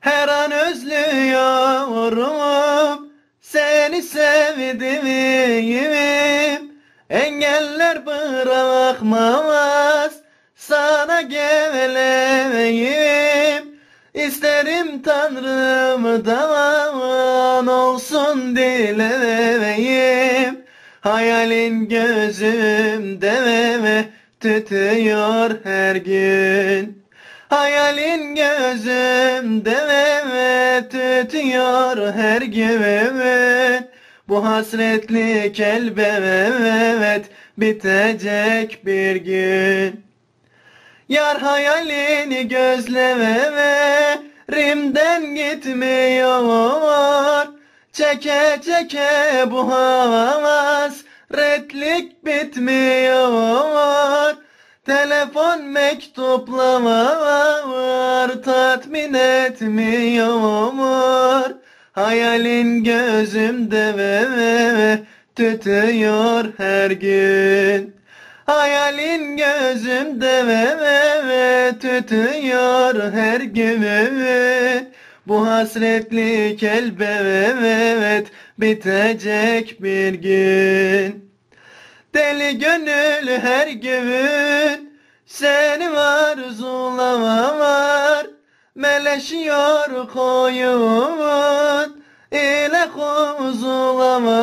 Her an özlüyorum seni sevdiğim Engeller bırakmaz sana geleyim. İsterim Tanrım'dan olsun dileyim. Hayalin gözümde ve tütüyor her gün Hayalin gözümde ve tütüyor her gün Bu hasretlik elbet bitecek bir gün. Yar hayalini gözlerimden gitmiyor. Çeke çeke bu hasretlik bitmiyor Telefon mektuplar tatmin etmiyor Hayalin gözümde ve tütüyor her gün. Hayalin gözümde ve tütüyor her gün Bu hasretlik elbet bitecek bir gün Deli gönül her gün. Seni arzulamar Meleşiyor koyun ile kuzulamar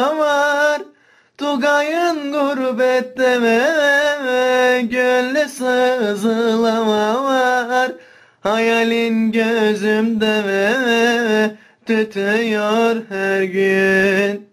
Tugayın gurbette ve gönle sızılama var. Hayalin gözümde ve tütüyor her gün